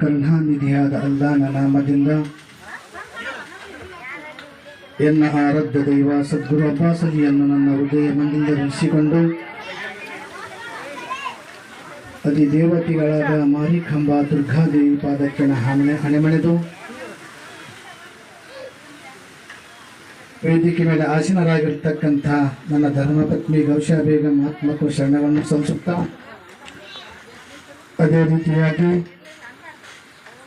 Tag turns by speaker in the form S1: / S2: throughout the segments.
S1: ಕರುಣಾನಿಧಿಯಾದ ಅಲ್ಲಾನ ನಾಮದಿಂದ ಎನ್ನ ಆರಾಧ್ಯ ದೈವ ಸದ್ಗುರು ಅಬ್ಬಾಸಲಿಯನ್ನು ನನ್ನ ಹೃದಯ ಮಂದಿಂದ ಇರಿಸಿಕೊಂಡು ಅತಿ ದೇವತೆಗಳಾದ ಮಾರಿಕಂಬ ದುರ್ಗಾದೇವಿ ಪಾದಕ್ಕೆ ನಾ ಹಣೆ ಹಣೆಮಣೆದು. ವೇದಿಕೆ ಮೇಲೆ ಆಸೀನರಾಗಿರ್ತಕ್ಕಂಥ ನನ್ನ ಧರ್ಮಪತ್ನಿ ಗೌಶಾ ಬೇಗಂ ಆತ್ಮಕ್ಕೂ ಶರಣವನ್ನು ಸಲ್ಲಿಸುತ್ತಾ ಅದೇ ರೀತಿಯಾಗಿ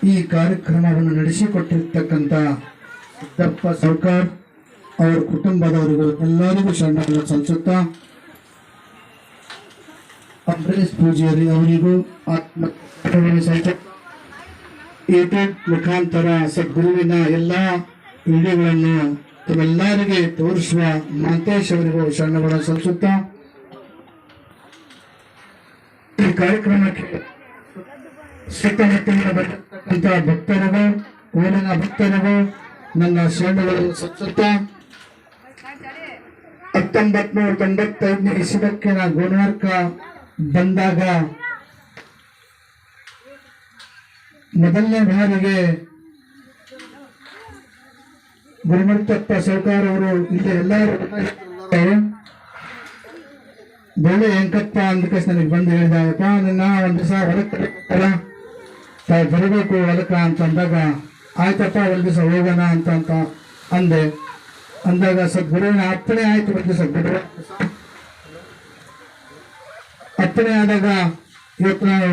S1: ಈ ಕಾರ್ಯಕ್ರಮವನ್ನು ನಡೆಸಿಕೊಟ್ಟಿರ್ತಕ್ಕಂಥ ಸಿದ್ದಪ್ಪ ಸರ್ಕಾರ್ ಅವರ ಕುಟುಂಬದವರಿಗೂ ಎಲ್ಲರಿಗೂ ಶರಣವನ್ನು ಸಲ್ಲಿಸುತ್ತಾ ಅಂಬರೀಶ್ ಪೂಜಾರಿ ಅವರಿಗೂ ಆತ್ಮ ಯೂಟ್ಯೂಬ್ ಮುಖಾಂತರ ಸದ್ಗುರುವಿನ ಎಲ್ಲ ವಿಡಿಯೋಗಳನ್ನು ತಮ್ಮೆಲ್ಲರಿಗೆ ತೋರಿಸುವ ಮಹಂತೇಶ್ ಅವರಿಗೂ ಶರಣಗಳನ್ನು ಸಲ್ಲಿಸುತ್ತಾ ಈ ಕಾರ್ಯಕ್ರಮಕ್ಕೆ ಸುತ್ತಮುತ್ತಲಿನ ಬಂದಿರತಕ್ಕಂಥ ಭಕ್ತರಿಗೂ ಊರಿನ ಭಕ್ತರಿಗೂ ನನ್ನ ಶರಣಗಳನ್ನು ಸುತ್ತ ಹತ್ತೊಂಬತ್ ನೂರ ತೊಂಬತ್ತೈದನೇ ಇಸವಕ್ಕೆ ನಾ ಗುಣವಾರ್ಕ ಬಂದಾಗ ಮೊದಲನೇ ಬಾರಿಗೆ ಗುರುಮರ್ತಪ್ಪ ಸರ್ಕಾರ ಅವರು ಇಲ್ಲಿ ಎಲ್ಲರೂ ಬೆಳೆ ವೆಂಕಪ್ಪ ಅಂದಕ್ಕೆ ನನಗೆ ಬಂದು ಹೇಳಿದಾಗಪ್ಪ ನಿನ್ನ ಒಂದು ದಿವಸ ಹೊಲಕ್ಕೆ ತಾವು ಬರಬೇಕು ಹೊಲಕ್ಕ ಅಂತ ಅಂದಾಗ ಆಯ್ತಪ್ಪ ಒಂದು ದಿವಸ ಹೋಗೋಣ ಅಂತ ಅಂತ ಅಂದೆ. ಅಂದಾಗ ಸದ್ಗುರುವಿನ ಅಪ್ಪಣೆ ಆಯ್ತು ದಿವಸ ಬಿಡುವ ಅಪ್ಪಣೆ ಆದಾಗ ಇವತ್ತು ನಾವು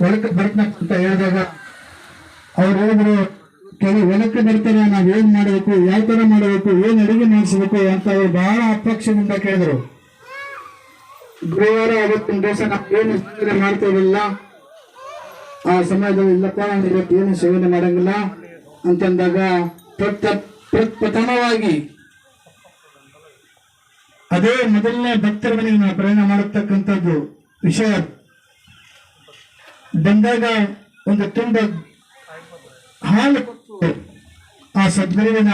S1: ಹೊಲಕ್ಕೆ ಬರ್ತನಪ್ಪ ಅಂತ ಹೇಳಿದಾಗ, ಅವ್ರು ಹೇಳಿದ್ರು, ಕೆಲವು ಹೊಲಕ್ಕೆ ಬರ್ತಾರೆ, ನಾವು ಏನ್ ಮಾಡಬೇಕು, ಯಾವ ಥರ ಮಾಡಬೇಕು, ಏನು ಅಡುಗೆ ಮಾಡಿಸ್ಬೇಕು ಅಂತ ಅವ್ರು ಬಹಳ ಅಪೇಕ್ಷೆಯಿಂದ ಕೇಳಿದ್ರು. ಗುರುವಾರ ಅವತ್ತಿನ ದಿವಸ ನಾವು ಏನು ಮಾಡ್ತೇವಿಲ್ಲ ಆ ಸಮಯದಲ್ಲಿ ಇಲ್ಲಪ್ಪ ಇವತ್ತು ಏನು ಸೇವನೆ ಮಾಡಂಗಿಲ್ಲ ಅಂತಂದಾಗ ಪ್ರಥ ಪ್ರಥಮವಾಗಿ ಅದೇ ಮೊದಲನೇ ಭಕ್ತರ ಮನೆಗೆ ನಾವು ಪ್ರಯಾಣ ಮಾಡತಕ್ಕಂಥದ್ದು ವಿಷಯ ಬಂದಾಗ ಒಂದು ತುಂಬ ಹಾಲು ಆ ಸದ್ಗುರುವಿನ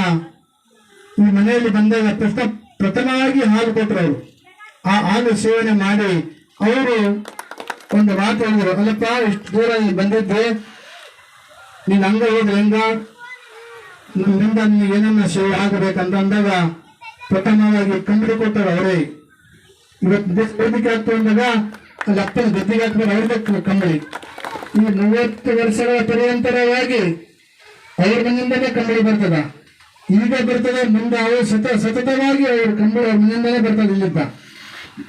S1: ಈ ಮನೆಯಲ್ಲಿ ಬಂದಾಗ ಪ್ರಥಮ ಪ್ರಥಮವಾಗಿ ಹಾಲು ಕೊಟ್ಟರು. ಆ ಹಾಲು ಸೇವನೆ ಮಾಡಿ ಅವರು ಒಂದು ಮಾತು ಹೇಳಿದ್ರು, ಅಲ್ಲಪ್ಪ, ಇಷ್ಟು ದೂರ ಬಂದಿದ್ದೆ. ನೀನು ಹಂಗ ಹೋದ್ರೆ ಹೆಂಗ? ನಿನ್ನಿಂದ ನೀವು ಏನನ್ನ ಸೇವೆ ಆಗಬೇಕಂತ ಅಂದಾಗ ಪ್ರಥಮವಾಗಿ ಕಂಬಳಿ ಕೊಟ್ಟರು ಅವರೇ. ಇವತ್ತು ದೇಶ ಬೇಡಿಕೆ ಆಗ್ತಾ ಅಂದಾಗ ಅಲ್ಲಿ ಅಪ್ಪನ ಗದ್ದಿಗೆ ಹಾಕ್ಬೇಕು ಅವ್ರಿಗೆ ಕಂಬಳಿ ಈ ಮೂವತ್ತು ವರ್ಷಗಳ ಪರ್ಯಂತರವಾಗಿ ಅವ್ರ ಮನೆಯಿಂದಲೇ ಕಂಬಳಿ ಬರ್ತದ. ಈಗ ಬರ್ತದೆ, ಮುಂದೆ ಅವರು ಸತ ಸತತವಾಗಿ ಅವ್ರ ಕಂಬಳಿ ಅವ್ರ ಮನೆಯಿಂದಲೇ ಬರ್ತದೆ ಇಲ್ಲಿದ್ದ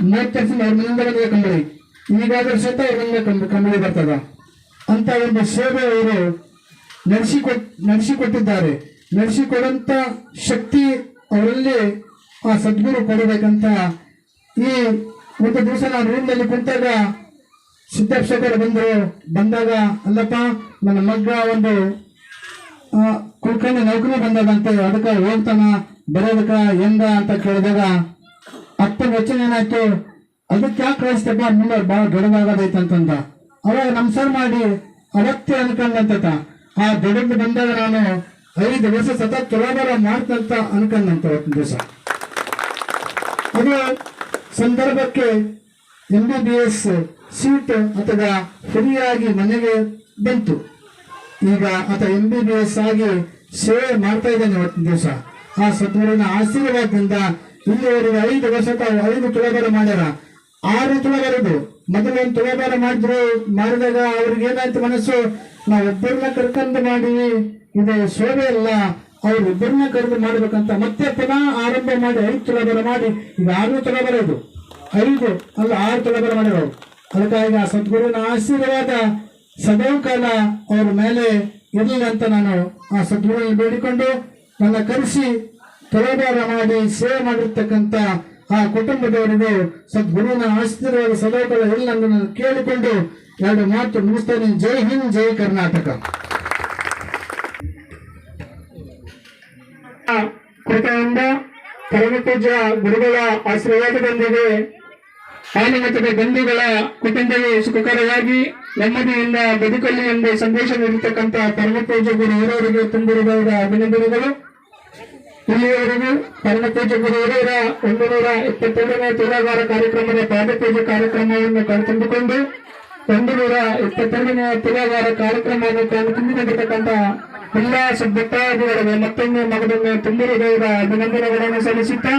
S1: ಮೂವತ್ತು ವರ್ಷದಿಂದ ಅವ್ರ ಮನೆಯಿಂದ ಬಂದಿದೆ ಕಂಬಳಿ ಈಗಾದ್ರೂ ಅವ್ರ ಒಂದು ಕಂಬ ಕಂಬಳಿ ಬರ್ತದ? ಅಂತ ಒಂದು ಸೇವೆ ಅವರು ನಡೆಸಿಕೊಟ್, ನಡೆಸಿಕೊಟ್ಟಿದ್ದಾರೆ. ನಡೆಸಿಕೊಡಂತ ಶಕ್ತಿ ಅವರಲ್ಲಿ ಆ ಸದ್ಗುರು ಕೊಡಬೇಕಂತ ಈ ಒಂದು ದಿವಸ ನಾನು ರೂಮ್ನಲ್ಲಿ ಕುಂತಾಗ ಸಿದ್ದೇಶ್ವರ ಬಂದರು. ಬಂದಾಗ, ಅಲ್ಲಪ್ಪ, ನನ್ನ ಮಗ್ಗ ಒಂದು ಕುಲ್ಕರ್ಣಿ ನೌಕರಿ ಬಂದದಂತೆ ಅದಕ್ಕೆ ಹೋಗ್ತಾನ, ಬರೋದಕ್ಕ ಹೆಂಗ ಅಂತ ಕೇಳಿದಾಗ ಅಪ್ಪನ ವಚನ ಏನಾಯ್ತು? ಅದಕ್ಕೆ ಯಾಕೆ ಕಳಿಸ್ತಪ್ಪ ಮುಂದೆ ಬಹಳ ಅಂತಂದ ಅವಾಗ ನಮಸ್ಕಾರ ಮಾಡಿ, ಅವತ್ತೇ ಅನ್ಕೊಂಡಂತ ಆ ದೊಡ್ಡ ಬಂದಾಗ ನಾನು ಐದು ವರ್ಷ ಸತತ ತುಲಾಭಾರ ಮಾಡ್ತಂತ ಅನ್ಕೊಂಡಂತ ಒಂದು ದಿವಸ. ಅದು ಸಂದರ್ಭಕ್ಕೆ M B B S seat ಅಥವಾ ಫ್ರೀಯಾಗಿ ಮನೆಗೆ ಬಂತು. ಈಗ ಆತ ಎಂ ಬಿ ಬಿ ಎಸ್ ಆಗಿ ಸೇವೆ ಮಾಡ್ತಾ ಇದ್ದಾನೆ ಒಂದು ದಿವಸ. ಆ ಸದ್ಗುರುವಿನ ಆಶೀರ್ವಾದದಿಂದ ಇಲ್ಲಿವರೆಗೆ ಐದು ವರ್ಷ ಐದು ತುಲಾಭಾರ ಮಾಡ್ಯಾರ. ಆರು ತುಲಾಭಾರದು ಮೊದಲು ಒಂದು ತುಲಾಭಾರ ಮಾಡಿದ್ರು, ಮಾಡಿದಾಗ ಅವ್ರಿಗೆ ಏನಾಯ್ತು ಮನಸ್ಸು? ನಾವು ಒಬ್ಬರನ್ನ ಕರ್ಕೊಂಡು ಮಾಡಿವಿ ಇದು ಶೋಭೆ ಅಲ್ಲ, ಅವ್ರಿಬ್ಬರನ್ನ ಕರೆದು ಮಾಡ್ಬೇಕಂತ ಮತ್ತೆ ಪುನಃ ಆರಂಭ ಮಾಡಿ, ಐದು ತುಲಾಭಾರ ಮಾಡಿ, ಈಗ ಆರು ತುಲಾಭಾರ ಇದು. ಐದು ಅಲ್ಲ, ಆರು ತುಲಾಭಾರ ಮಾಡಿರೋರು. ಅದಕ್ಕಾಗಿ ಆ ಸದ್ಗುರುವಿನ ಆಶೀರ್ವಾದ ಸದಾ ಕಾಲ ಅವ್ರ ಮೇಲೆ ಇರಲಿ ಅಂತ ನಾನು ಆ ಸದ್ಗುರುವಿನ ಬೇಡಿಕೊಂಡು ನನ್ನ ಕರೆಸಿ ತುಲಾಭಾರ ಮಾಡಿ ಸೇವೆ ಮಾಡಿರ್ತಕ್ಕಂಥ ಆ ಕುಟುಂಬದವರಿಗೂ ಸದ್ಗುರುವಿನ ಆಶೀರ್ವಾದ ಸದೋಪದ ಎಲ್ಲ ಕೇಳಿಕೊಂಡು ಎರಡು ಮಾತು ಮುಗಿಸ್ತೇನೆ. ಜೈ ಹಿಂದ್, ಜೈ ಕರ್ನಾಟಕ. ಕೃಪೆಯಿಂದ ಪರಮಪೂಜ್ಯ ಗುರುಗಳ ಆಶೀರ್ವಾದದೊಂದಿಗೆ ಮತ್ತು ಬಂಧುಗಳ ಕುಟುಂಬವೇ ಸುಖಕರವಾಗಿ ನೆಮ್ಮದಿಯಿಂದ ಬದುಕಲಿ ಎಂಬ ಸಂದೇಶ ಪರಮಪೂಜ್ಯ ಗುರು ಇರೋರಿಗೆ ತುಂಬಿರುವ ಅಭಿನಂದನೆಗಳು. ಇಲ್ಲಿಯವರೆಗೂ ಪರಮಪೂಜ್ಯ ಗುರು ಹಿರಿಯರ ಒಂದು ನೂರ ಇಪ್ಪತ್ತೇಳನೇ ತುಲಾಗಾರ ಕಾರ್ಯಕ್ರಮದ ಪಾದಪೂಜೆ ಕಾರ್ಯಕ್ರಮವನ್ನು ಕಣ್ತುಂಬಿಕೊಂಡು
S2: ಒಂದು ನೂರ ಇಪ್ಪತ್ತೆರಡನೇ ತುಲಾಗಾರ ಕಾರ್ಯಕ್ರಮವನ್ನು ತಾವು ಎಲ್ಲಾ ಎಲ್ಲ ಭಕ್ತಾದಿಗಳಿಗೆ ಮತ್ತೊಮ್ಮೆ ಮಗದೊಮ್ಮೆ ತುಂಬ ಹೃದಯದ ಅಭಿನಂದನೆಗಳನ್ನು ಸಲ್ಲಿಸುತ್ತಾ